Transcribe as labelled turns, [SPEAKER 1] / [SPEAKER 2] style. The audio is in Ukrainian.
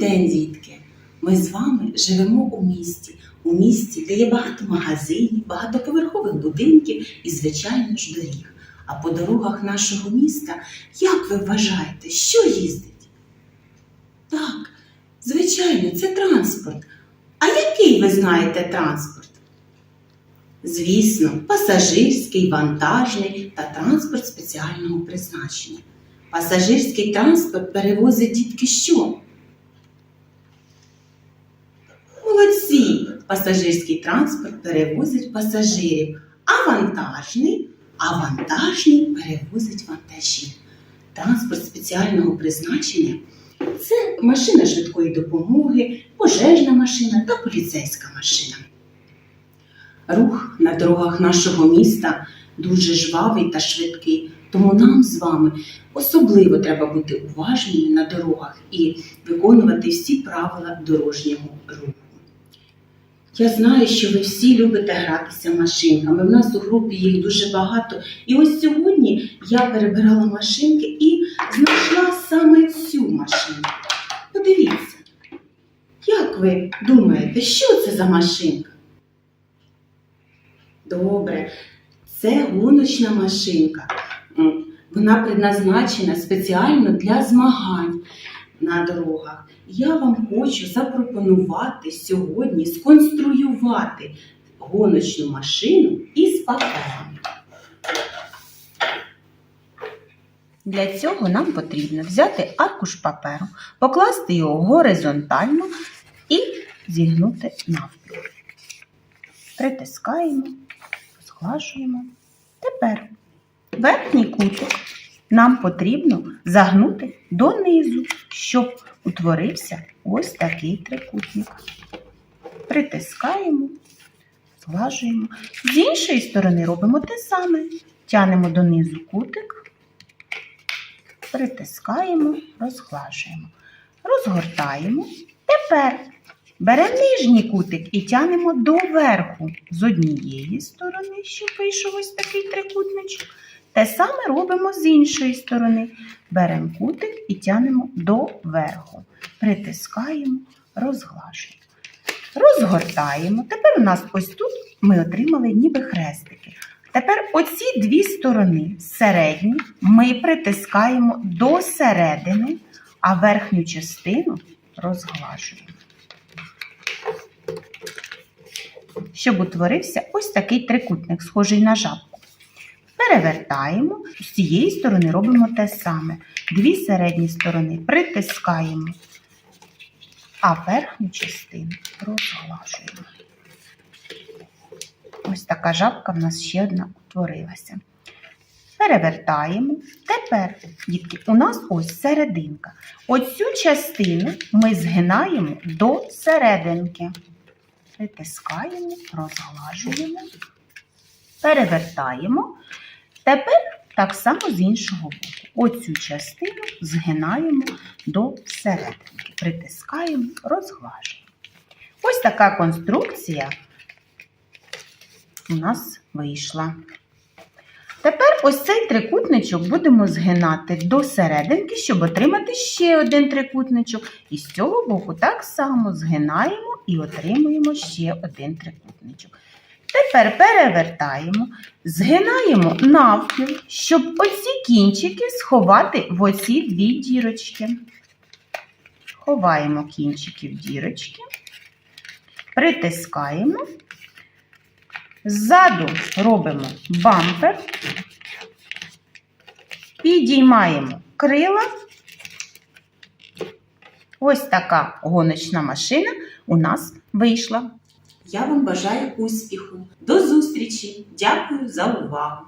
[SPEAKER 1] день, дітки! Ми з вами живемо у місті, у місті, де є багато магазинів, багатоповерхових будинків і, звичайно ж, доріг. А по дорогах нашого міста, як ви вважаєте, що їздить? Так, звичайно, це транспорт. А який ви знаєте транспорт? Звісно, пасажирський, вантажний та транспорт спеціального призначення. Пасажирський транспорт перевозить дітки що? Пасажирський транспорт перевозить пасажирів, а вантажний, а вантажний перевозить вантажів. Транспорт спеціального призначення це машина швидкої допомоги, пожежна машина та поліцейська машина. Рух на дорогах нашого міста дуже жвавий та швидкий, тому нам з вами особливо треба бути уважними на дорогах і виконувати всі правила дорожнього руху. Я знаю, що ви всі любите гратися машинками. В нас у групі їх дуже багато. І ось сьогодні я перебирала машинки і знайшла саме цю машинку. Подивіться, як ви думаєте, що це за машинка? Добре, це гоночна машинка. Вона предназначена спеціально для змагань на дорогах. Я вам хочу запропонувати сьогодні сконструювати гоночну машину із паперу. Для цього нам потрібно взяти аркуш паперу, покласти його горизонтально і зігнути навпіл. Притискаємо, зглажуємо. Тепер верхній кутик нам потрібно загнути донизу, щоб утворився ось такий трикутник. Притискаємо, зглажуємо. З іншої сторони робимо те саме. Тянемо донизу кутик, притискаємо, розглажуємо. Розгортаємо. Тепер беремо нижній кутик і тянемо доверху з однієї сторони, щоб вийшов ось такий трикутничок. Те саме робимо з іншої сторони. Беремо кутик і тянемо доверху. Притискаємо, розглажуємо. Розгортаємо. Тепер у нас ось тут ми отримали ніби хрестики. Тепер оці дві сторони середні ми притискаємо до середини, а верхню частину розглажуємо. Щоб утворився ось такий трикутник, схожий на жабку. Перевертаємо, з цієї сторони робимо те саме. Дві середні сторони притискаємо, а верхню частину розглажуємо. Ось така жабка в нас ще одна утворилася. Перевертаємо. Тепер, дітки, у нас ось серединка. Оцю частину ми згинаємо до серединки. Притискаємо, розглажуємо, перевертаємо. Тепер так само з іншого боку. Оцю частину згинаємо до серединки. Притискаємо, розглажуємо. Ось така конструкція у нас вийшла. Тепер ось цей трикутничок будемо згинати до серединки, щоб отримати ще один трикутничок. І з цього боку так само згинаємо і отримуємо ще один трикутничок. Тепер перевертаємо, згинаємо навпіл, щоб оці кінчики сховати в оці дві дірочки. Ховаємо кінчики в дірочки, притискаємо. Ззаду робимо бампер, підіймаємо крила. Ось така гоночна машина у нас вийшла. Я вам бажаю успіху. До зустрічі! Дякую за увагу!